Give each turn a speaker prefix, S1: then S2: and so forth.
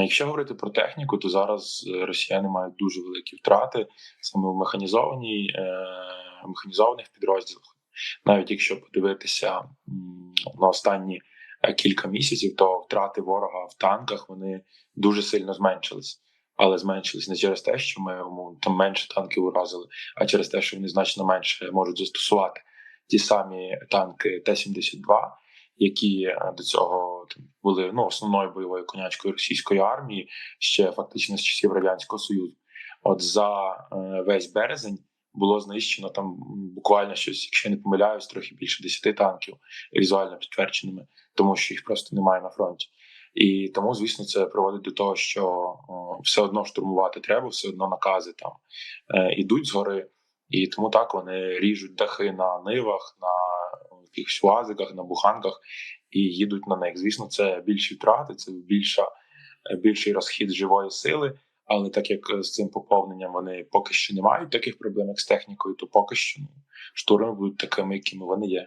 S1: Якщо говорити про техніку, то зараз е, росіяни мають дуже великі втрати саме в механізованій е, механізованих підрозділах. Навіть якщо подивитися на останні е, кілька місяців, то втрати ворога в танках вони дуже сильно зменшились. Але зменшились не через те, що ми там менше танків уразили, а через те, що вони значно менше можуть застосувати ті самі танки Т-72, які е, до цього там були ну основною бойовою конячкою російської армії ще фактично з часів радянського союзу. От за е, весь березень було знищено там буквально щось, якщо я не помиляюсь, трохи більше 10 танків візуально підтвердженими, тому що їх просто немає на фронті. І тому, звісно, це приводить до того, що все одно штурмувати треба, все одно накази там е, ідуть згори, і тому так вони ріжуть дахи на нивах, на якихось уазиках, на буханках і їдуть на них. Звісно, це більші втрати, це більша, більший розхід живої сили. Але так як е, з цим поповненням вони поки що не мають таких проблем, як з технікою, то поки що ну, штурми будуть такими, якими вони є.